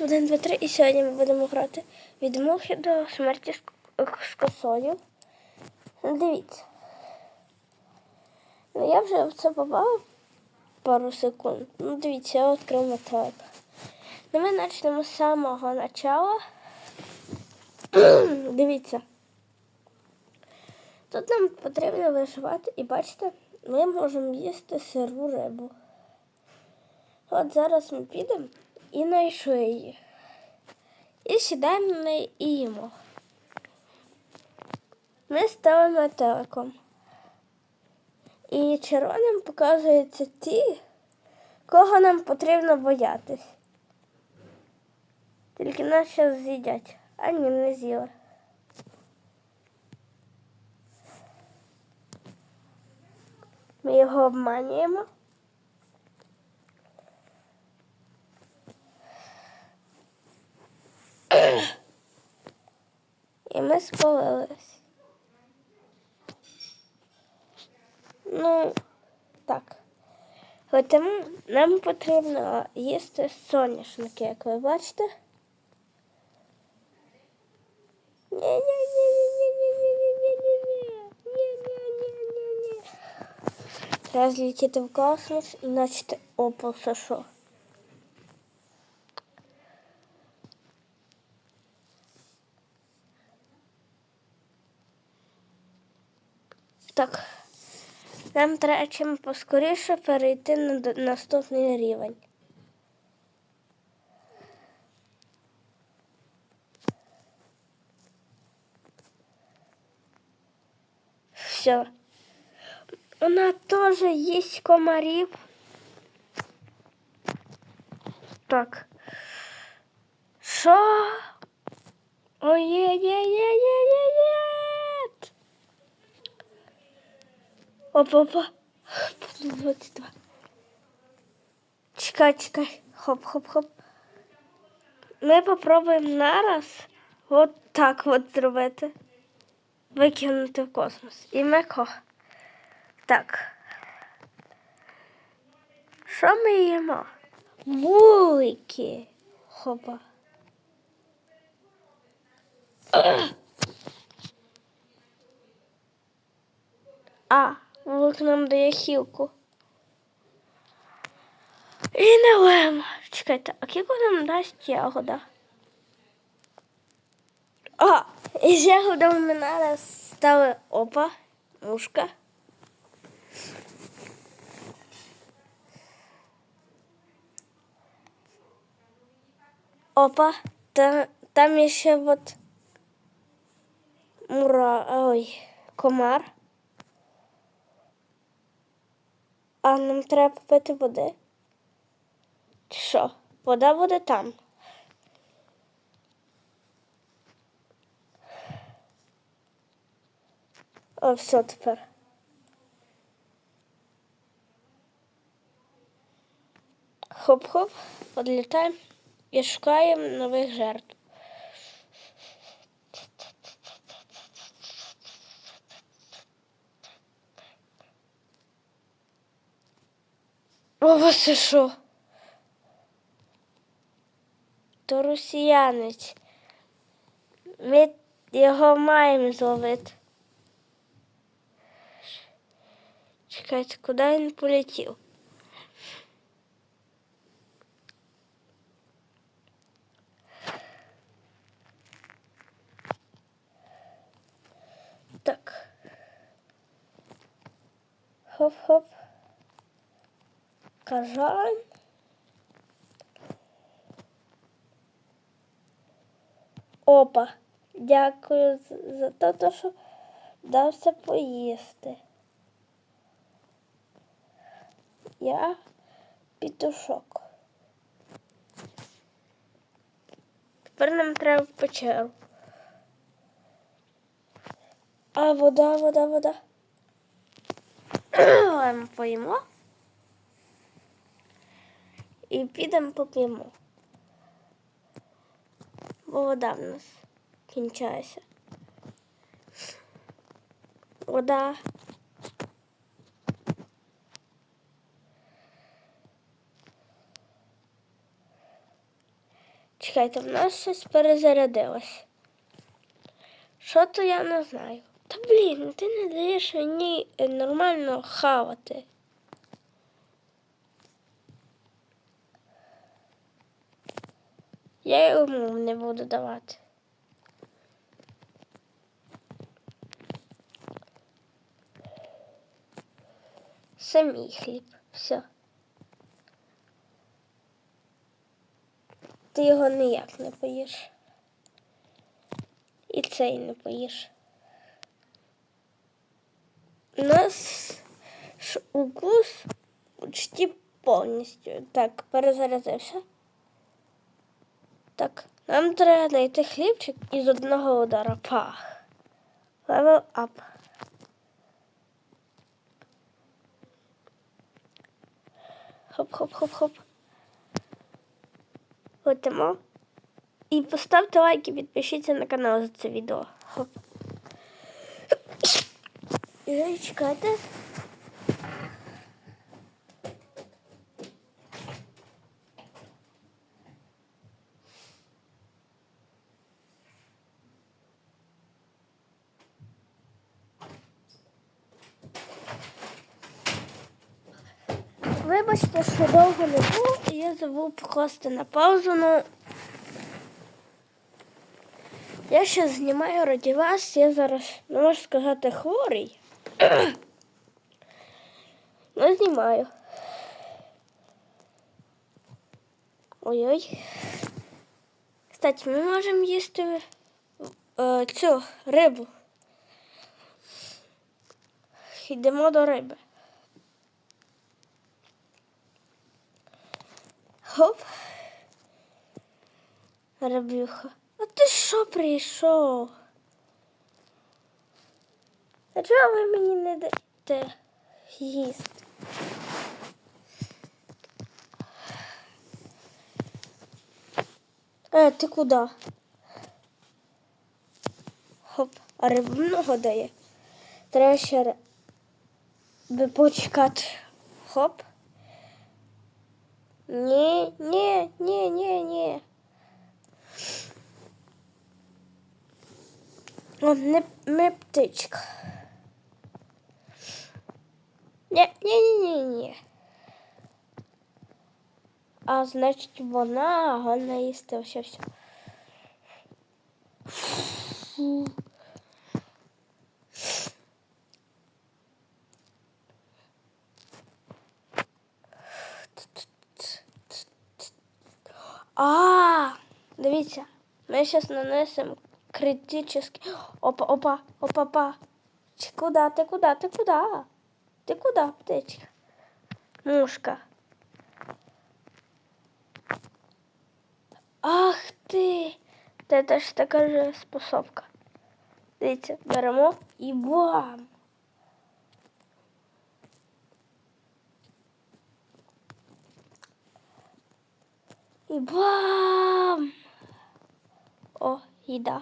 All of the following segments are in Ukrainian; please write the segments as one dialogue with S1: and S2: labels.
S1: Раз, один, два, три. І сьогодні ми будемо грати від мухи до смерті з, косою. Дивіться. Ну, я вже в це попав пару секунд. Ну, дивіться, я відкрив металик. Ну, ми почнемо з самого начала. дивіться. Тут нам потрібно виживати і бачите, ми можемо їсти сиру рибу. От зараз ми підемо і знайшли її. І сідаємо на і їмо. Ми ставимо телеком. І червоним показуються ті, кого нам потрібно боятись. Тільки нас зараз з'їдять, а ні, не з'їли. Ми його обманюємо. И мы спалились. Ну, так. Поэтому нам потрібно їсти соняшники, не не не Треба злетіти в космос і начати опал сошов. Так. Нам треба чим поскоріше перейти на наступний рівень. Все. Вона теж їсть комарів. Так. Що? Ой-є-є-є-є-є-є! Опа-опа. 22. Чекай, чекай. Хоп-хоп-хоп. Ми попробуємо нараз от так от зробити. Викинути в космос. І меко. Так. Що ми їмо? Вулики. Хопа. А, вулик нам дає хілку. І не лем. Чекайте, а кілько нам дасть ягода? А, і з ягодами ми зараз стали опа, мушка. Опа, та, там ще от мура, ой, комар. А нам треба попити води. Що? Вода буде там. О, все тепер. Хоп-хоп, відлітаємо і шукаємо нових жертв. О, це що? То росіянець. Ми його маємо зловити. Чекайте, куди він полетів? Так. Хоп-хоп. Кажан. Опа. Дякую за те, що дався поїсти. Я пітушок. Тепер нам треба в печеру. А вода, вода, вода. Ми поїмо. І підемо поп'ємо. Бо вода в нас кінчається. Вода. Чекайте, в нас щось перезарядилось. Що то я не знаю. Та блін, ти не даєш мені нормально хавати. Я йому не буду давати. Самі хліб. Все. Ти його ніяк не поїш. І цей не поїш. У нас ж укус почти повністю. Так, перезарядився. Так, нам треба знайти хлібчик із одного удара. Пах. Level up. Хоп-хоп-хоп-хоп. Летимо. І поставте лайк і підпишіться на канал за це відео. Хоп. І чекайте. Що не було, і я забув покласти на паузу, ну я ще знімаю раді вас, я зараз, не можу сказати, хворий. Ну, знімаю. Ой-ой. Кстати, ми можемо їсти е, цю рибу. Йдемо до риби. Хоп. Рибюха. А ти що прийшов? А чого ви мені не даєте їсти? Е, ти куди? Хоп, а рибу много дає. Треба ще би почекати. Хоп. Ні, ні, ні, ні, ні. О, не, не птичка. Ні, ні, ні, ні, ні. А значить вона, вона їсти все все. Фу. А, дивіться, ми зараз нанесемо критичний. Опа, опа, опа, опа. Чи куди, ти куди, ти куди? Ти куди, птичка? Мушка. Ах ти! Це теж така ж способка. Дивіться, беремо і бам! І бам! О, їда.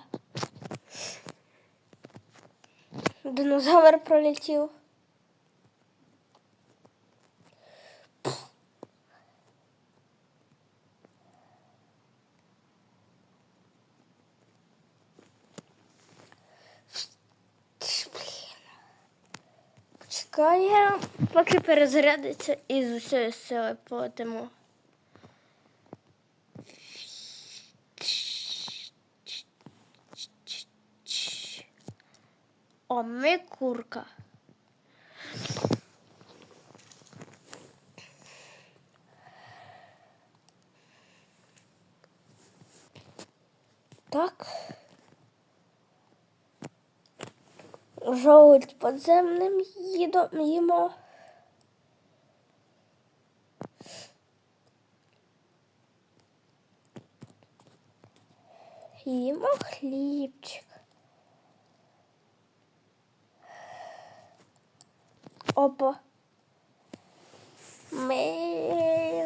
S1: Динозавр пролетів. Почекаємо, поки перезарядиться і з усієї сили полетимо. О, ми курка. Так. Жолудь подземним їмо. Їмо хлібчик. Опа. Ми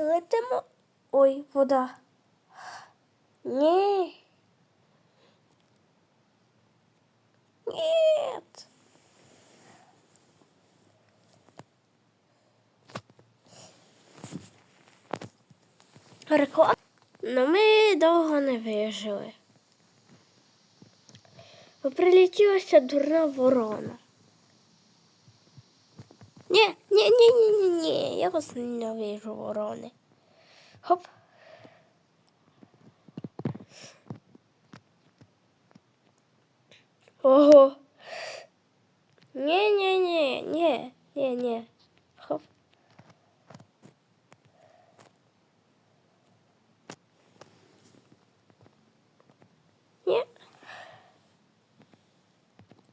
S1: летимо. Ой, вода. Ні. Нет. Реклама. Ну ми довго не вижили. Прилетілася дурна ворона. Ні, ні, ні, ні, ні, ні, я вас ненавижу, ворони. Хоп. Ого. Ні, ні, ні, ні, ні, ні. Хоп. Ні.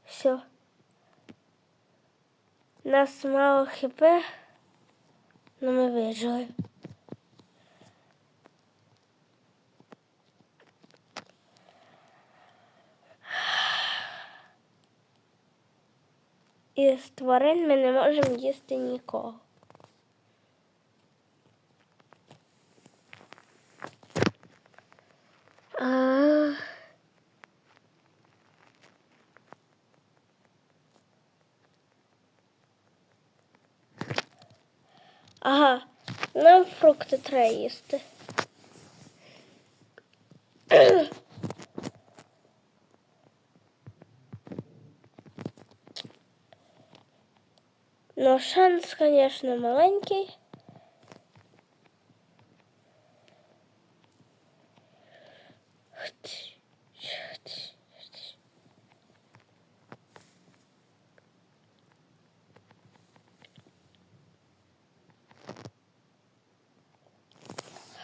S1: Все. Нас мало хп, но ми вижили. І з тварин ми не можемо їсти нікого. Ага, нам фрукти треба їсти. Но шанс, конечно, маленький.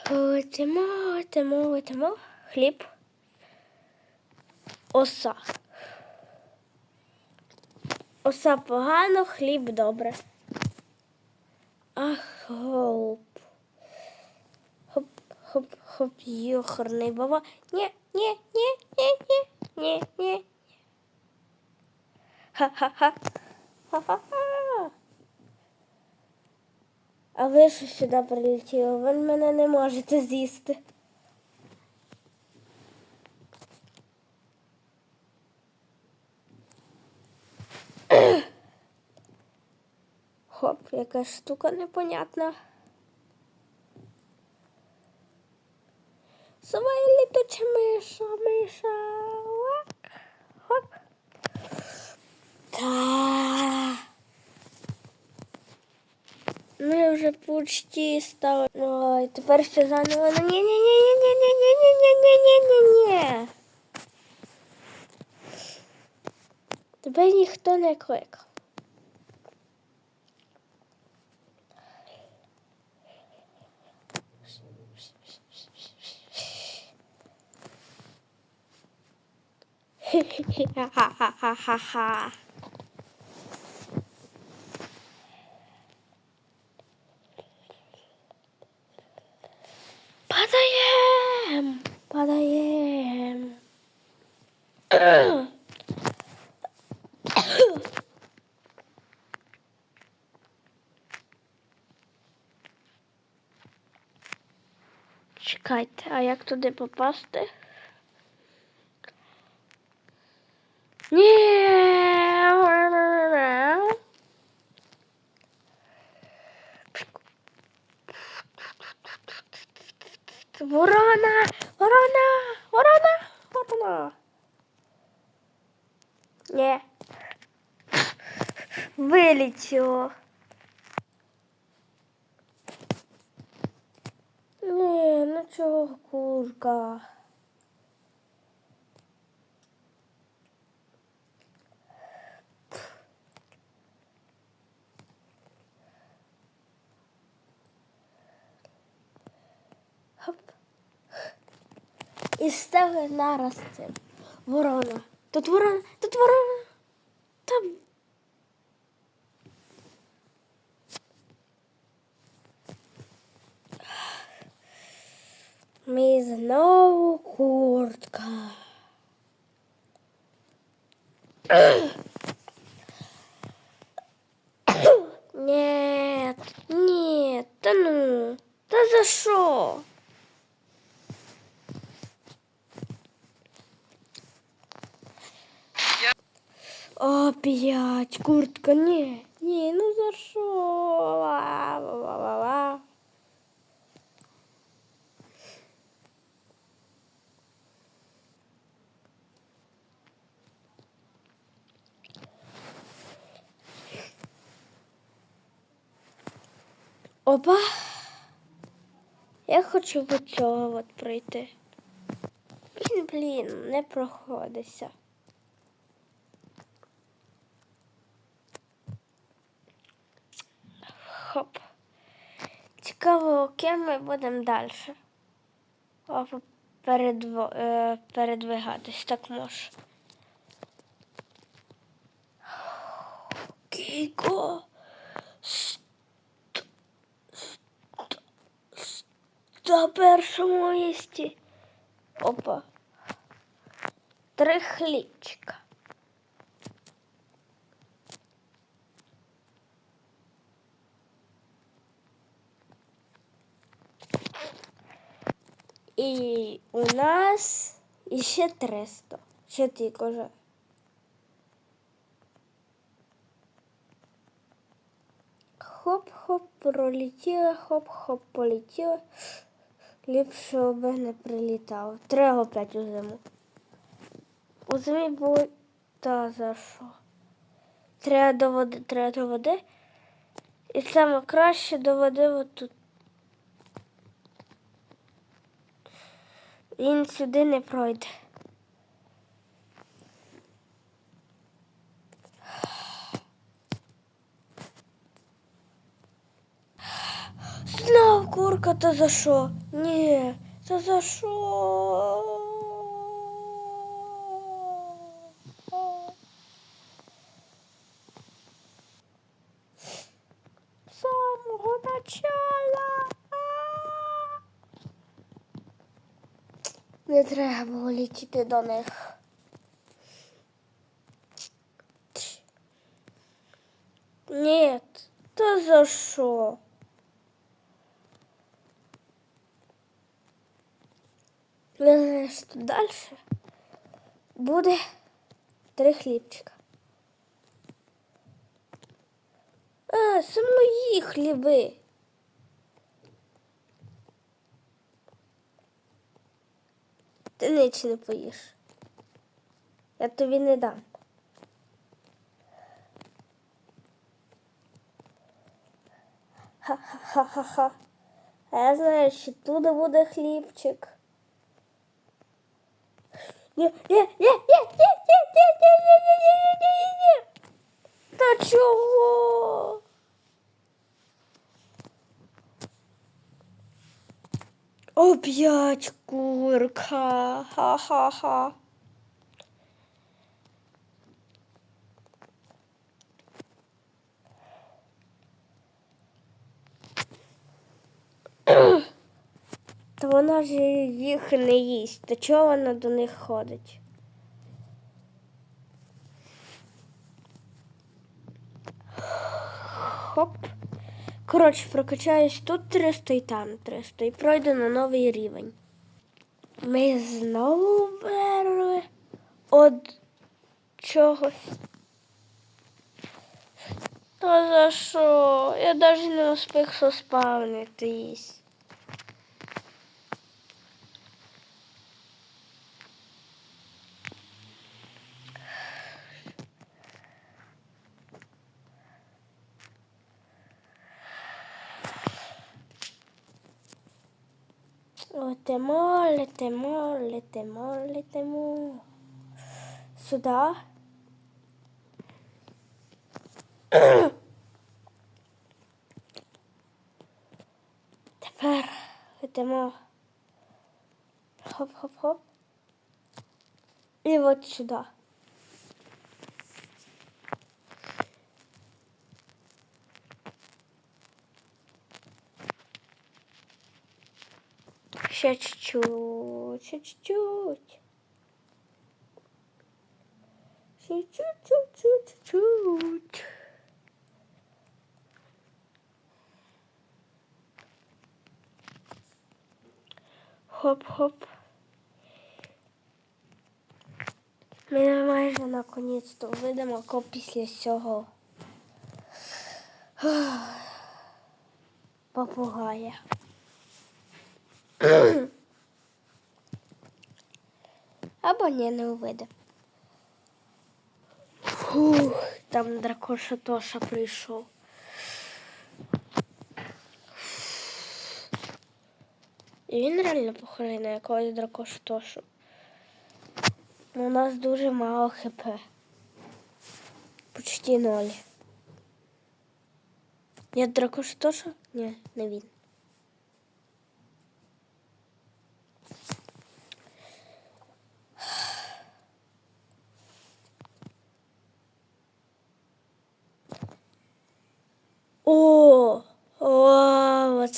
S1: Тимо, тимо, тимо. Хліб. Оса. Оса погано, хліб добре. Ах, гоп. Хоп, хоп, хоп, йохарний баба. Ні, ні, ні, ні, ні, ні, ні. Ха-ха-ха. Ха-ха-ха. А ви що сюди прилетіли? Ви мене не можете з'їсти. Хоп, якась штука непонятна. Своя літуча миша, миша. Хоп. Та. Ми вже почти стали. Ой, тепер все заново. Ну, ні, ні, ні, ні, ні, ні, ні, ні, ні, ні, ні. Тебе ніхто не кликав. Ха-ха-ха-ха-ха. Падаєм! Падаєм! Чекайте, а як туди попасти? Ні. Ворона! Ворона! Ворона! Ворона! Ні. Вилетіло. Ні, ну чого курка? І стали нараз цим. Ворона. Тут ворона, тут ворона. Там. Ми знову куртка. Нет, нет, та ну, та за що? Опять куртка, ні, ні, ну за що? Опа. Я хочу до цього от пройти. Він, блін, не проходиться. Хоп. Цікаво, ким ми будемо далі. Опа, передво, е, передвигатись так може. Кіко. На першому місці. Опа. Три хлібчика. І у нас іще 300. Ще тільки вже. Хоп-хоп, пролетіла, хоп-хоп, полетіла. Ліпше би не прилітало. Треба опять у зиму. У зимі було та за що? Треба до води, треба до води. І саме краще до води отут. Він сюди не пройде. Знов курка, то за що? Ні, то за що? Самого начала. Не треба було летіти до них. Ні, то за що? Ви знаєш, що далі буде три хлібчика. А, це мої хліби. Ти ніч не поїш. Я тобі не дам. Ха-ха-ха-ха. А я знаю, що тут буде хлібчик. Ні, ні, ні, ні, ні, ні, ні, ні, ні, ні, ні, ні, ні, ні. Та чого? Опять курка. Ха-ха-ха. Та вона ж їх не їсть. То чого вона до них ходить? Хоп. Коротше, прокачаюсь тут 300 і там 300 і пройду на новий рівень. Ми знову вмерли од чогось. Та за що? Я навіть не успіх était mort, il était mort, il était mort, il était mort. Soudain, Hop, hop, hop. Et soudain. Ще чуть-чуть, ще чуть-чуть. Ще чуть-чуть, чуть-чуть. Хоп-хоп. Ми майже наконець-то видимо, ко після цього попугая. Або ні, не уведе. Фух, там дракоша Тоша прийшов. І він реально похожий на якогось дракошу Тошу. Ну, у нас дуже мало хп. Почти ноль. Я дракош Тоша? Ні, не він.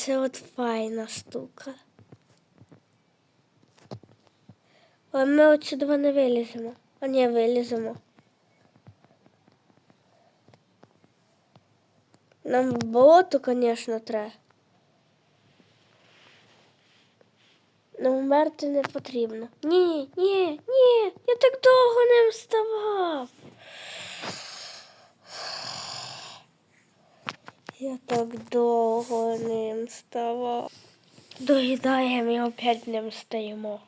S1: Оце от файна штука. Але ми отсюди не виліземо. А ні, виліземо. Нам болото, звісно, треба. Ну, вмерти не потрібно. Ні, ні, ні, я так довго не вставав. Я так довго не вставав. Доїдаємо і опять не встаємо.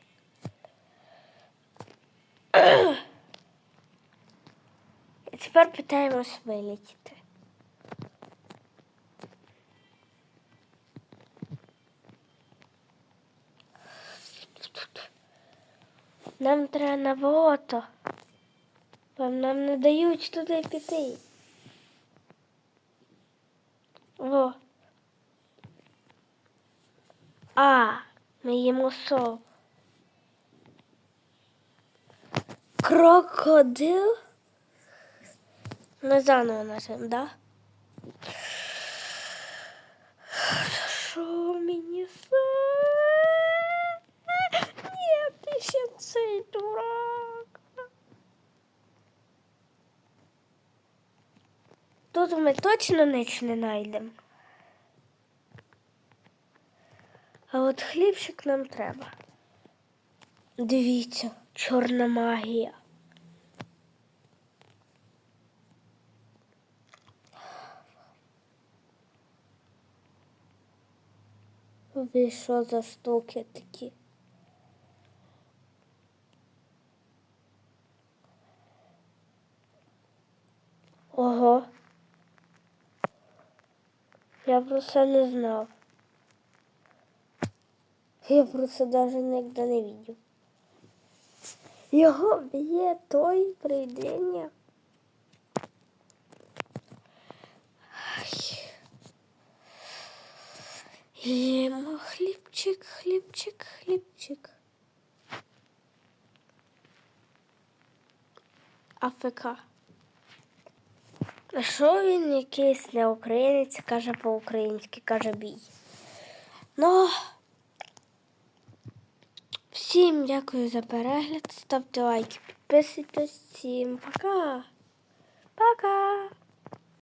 S1: І тепер питаємось вилетіти. Нам треба на болото. Бо нам не дають туди піти. О. А, ми їмо сов. Крокодил. Ми заново нажмемо, да? За Що мені це? Ні, ти ще цей дурак. Тут ми точно ніч не знайдемо. А от хлібчик нам треба. Дивіться, чорна магія. Ви що за штуки такі? Ого. Я про це не знав. Я про це навіть ніде не бачив. Його б'є той привидення. Ай. Їмо хлібчик, хлібчик, хлібчик. АФК. А що він якийсь не українець, каже по-українськи, каже бій. Ну, всім дякую за перегляд. Ставте лайки, підписуйтесь. Всім пока. Пока.